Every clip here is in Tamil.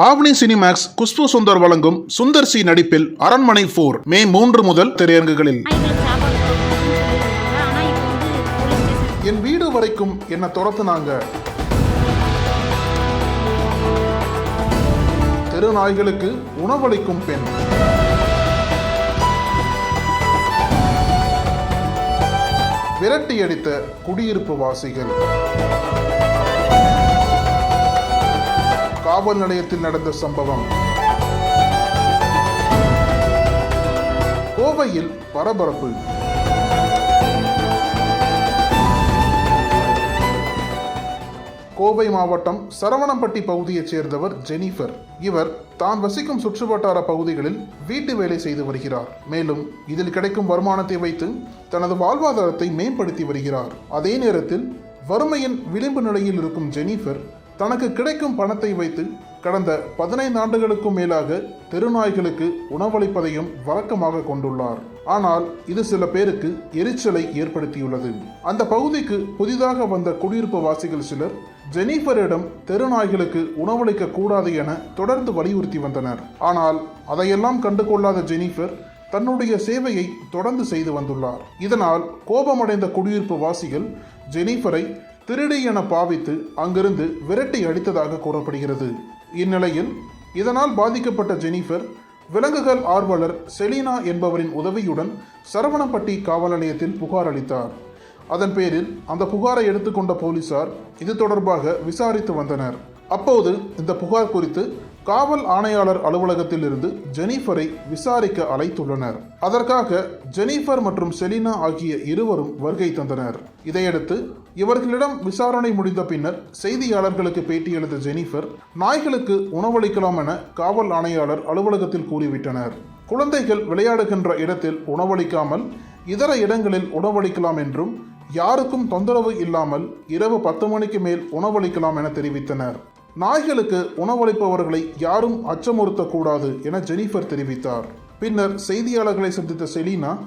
ஆவணி சினிமேக்ஸ் குஷ்பு சுந்தர் வழங்கும் சுந்தர் சி நடிப்பில் அரண்மனை போர் மே மூன்று முதல் திரையரங்குகளில். என் வீடு வரைக்கும் என்ன துரத்துனாங்க தெரு நாய்களுக்கு உணவளிக்கும் பெண். விரட்டி அடித்த குடியிருப்பு வாசிகள். காவல் நிலையத்தில் நடந்த சம்பவம். கோவையில் பரபரப்பு. கோவை மாவட்டம் சரவணம்பட்டி பகுதியைச் சேர்ந்தவர் ஜெனிஃபர். இவர் தான் வசிக்கும் சுற்றுவட்டார பகுதிகளில் வீட்டு வேலை செய்து வருகிறார். மேலும் இதில் கிடைக்கும் வருமானத்தை வைத்து தனது வாழ்வாதாரத்தை மேம்படுத்தி வருகிறார். அதே நேரத்தில் வறுமையின் விளிம்பு நிலையில் இருக்கும் ஜெனிஃபர் தனக்கு கிடைக்கும் பணத்தை வைத்து கடந்த பதினைந்து ஆண்டுகளுக்கும் மேலாக தெருநாய்களுக்கு உணவளிப்பதையும் வழக்கமாக கொண்டுள்ளார். ஆனால் இது சில பேருக்கு எரிச்சலை ஏற்படுத்தியுள்ளது. அந்த பகுதிக்கு புதிதாக வந்த குடியிருப்பு வாசிகள் சிலர் ஜெனிஃபரிடம் தெருநாய்களுக்கு உணவளிக்க கூடாது என தொடர்ந்து வலியுறுத்தி வந்தனர். ஆனால் அதையெல்லாம் கண்டுகொள்ளாத ஜெனிஃபர் தன்னுடைய சேவையை தொடர்ந்து செய்து வந்துள்ளார். இதனால் கோபமடைந்த குடியிருப்பு வாசிகள் ஜெனிஃபரை திருடி என பாவித்து அங்கிருந்து விரட்டி அடித்ததாக கூறப்படுகிறது. இந்நிலையில் இதனால் பாதிக்கப்பட்ட ஜெனிஃபர் விலங்குகள் ஆர்வலர் செலீனா என்பவரின் உதவியுடன் சரவணப்பட்டி காவல் நிலையத்தில் புகார் அளித்தார். அதன் பேரில் அந்த புகாரை எடுத்துக்கொண்ட போலீசார் இது தொடர்பாக விசாரித்து வந்தனர். அப்போது இந்த புகார் குறித்து காவல் ஆணையாளர் அலுவலகத்தில் இருந்து ஜெனிஃபரை விசாரிக்க அழைத்துள்ளனர். அதற்காக ஜெனிஃபர் மற்றும் செலினா ஆகிய இருவரும் வருகை தந்தனர். இதையடுத்து இவர்களிடம் விசாரணை முடிந்த பின்னர் செய்தியாளர்களுக்கு பேட்டியளித்த ஜெனிஃபர் நாய்களுக்கு உணவளிக்கலாம் என காவல் ஆணையாளர் அலுவலகத்தில் கூறிவிட்டனர். குழந்தைகள் விளையாடுகின்ற இடத்தில் உணவளிக்காமல் இதர இடங்களில் உணவளிக்கலாம் என்றும் யாருக்கும் தொந்தரவு இல்லாமல் இரவு பத்து மணிக்கு மேல் உணவளிக்கலாம் என தெரிவித்தனர். நாய்களுக்கு உணவளிப்பவர்களை யாரும் அச்சமுறுத்தக்கூடாது என ஜெனிஃபர் தெரிவித்தார். பின்னர் செய்தியாளர்களை சந்தித்த செலீனா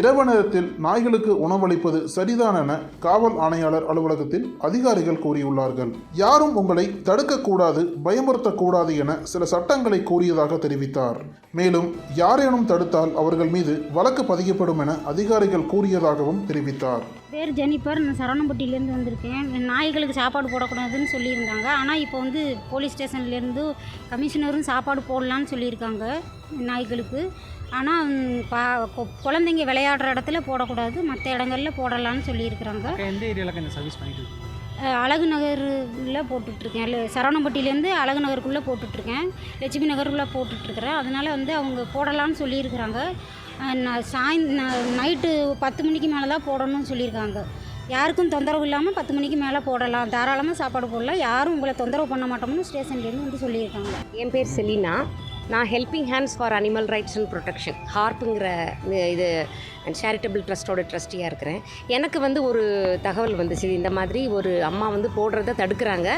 இரவு நேரத்தில் நாய்களுக்கு உணவளிப்பது சரிதான் என காவல் ஆணையாளர் அலுவலகத்தில் அதிகாரிகள் கூறியுள்ளார்கள். யாரும் உங்களை தடுக்கக்கூடாது பயமுறுத்தக்கூடாது என சில சட்டங்களை கூறியதாக தெரிவித்தார். மேலும் யாரேனும் தடுத்தால் அவர்கள் மீது வழக்கு பதியப்படும் என அதிகாரிகள் கூறியதாகவும் தெரிவித்தார். பேர் ஜெனிஃபர் நான் சரவணம்பட்டியிலேருந்து வந்திருக்கேன். என் நாய்களுக்கு சாப்பாடு போடக்கூடாதுன்னு சொல்லியிருந்தாங்க. ஆனால் இப்போ வந்து போலீஸ் ஸ்டேஷன்லேருந்து கமிஷனரும் சாப்பாடு போடலான்னு சொல்லியிருக்காங்க நாய்களுக்கு. ஆனால் பா கொ- குழந்தைங்க விளையாடுற இடத்துல போடக்கூடாது. மற்ற இடங்கள்ல போடலான்னு சொல்லியிருக்கிறாங்க. எந்த ஏரியாவில் இந்த சர்வீஸ் பண்ணிட்டு அழகு நகரில் போட்டுட்ருக்கேன். இல்லை சரவணம்பட்டியிலேருந்து அழகு நகருக்குள்ளே போட்டுட்ருக்கேன். லட்சுமி நகருக்குள்ளே போட்டுட்ருக்கிறேன். அதனால் வந்து அவங்க போடலான்னு சொல்லியிருக்கிறாங்க. நான் சாய் நைட்டு பத்து மணிக்கு மேலே தான் போடணும்னு சொல்லியிருக்காங்க. யாருக்கும் தொந்தரவு இல்லாமல் பத்து மணிக்கு மேலே போடலாம். தாராளமாக சாப்பாடு போடலாம். யாரும் உங்களை தொந்தரவு பண்ண மாட்டோம்னு ஸ்டேஷன்லேருந்து வந்து சொல்லியிருக்காங்க. என் பேர் செலினா. நான் helping hands for animal rights and protection ஹார்ப்புங்கிற இது சேரிட்டபிள் ட்ரஸ்ட்டோட ட்ரஸ்டியாக இருக்கிறேன். எனக்கு வந்து ஒரு தகவல் வந்துச்சு. இந்த மாதிரி ஒரு அம்மா வந்து போடுறத தடுக்கிறாங்க.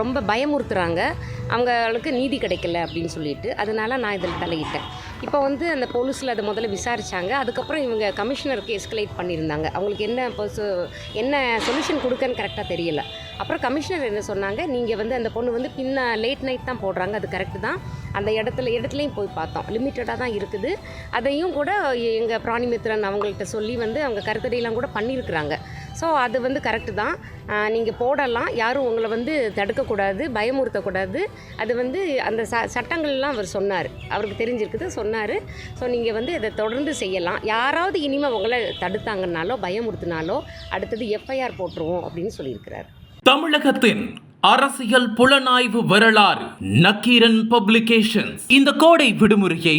ரொம்ப பயமுறுத்துகிறாங்க அவங்களுக்கு நீதி கிடைக்கல அப்படின்னு சொல்லிட்டு. அதனால நான் இதில் தலையிட்டேன். இப்போ வந்து அந்த போலீஸில் அதை முதல்ல விசாரித்தாங்க அதுக்கப்புறம் இவங்க கமிஷனருக்கு எஸ்கலேட் பண்ணியிருந்தாங்க. அவங்களுக்கு என்ன பர்சு என்ன சொல்யூஷன் கொடுக்கன்னு கரெக்டாக தெரியல. அப்புறம் கமிஷனர் என்ன சொன்னாங்க? நீங்கள் வந்து அந்த பொண்ணு வந்து பின்ன லேட் நைட் தான் போடுறாங்க. அது கரெக்டு தான். அந்த இடத்துல இடத்துலையும் போய் பார்த்தோம். லிமிட்டடாக தான் இருக்குது. அதையும் கூட எங்கள் பிராணிமித்ரன் அவங்கள்ட்ட சொல்லி வந்து அவங்க கருத்தடையெல்லாம் கூட பண்ணியிருக்கிறாங்க. ஸோ அது வந்து கரெக்டு தான். நீங்கள் போடலாம். யாரும் உங்களை வந்து தடுக்கக்கூடாது பயமுறுத்தக்கூடாது. அது வந்து அந்த ச சட்டங்கள்லாம் அவர் சொன்னார். அவருக்கு தெரிஞ்சிருக்குது சொன்னார். ஸோ நீங்கள் வந்து இதை தொடர்ந்து செய்யலாம். யாராவது இனிமேல் உங்களை தடுத்தாங்கன்னாலோ பயமுறுத்தினாலோ அடுத்தது எஃப்ஐஆர் போட்டுருவோம் அப்படின்னு சொல்லியிருக்கிறார். தமிழகத்தின் அரசியல் புலனாய்வு வரலாறு நக்கீரன் பப்ளிகேஷன்ஸ். இந்த கோடை விடுமுறையை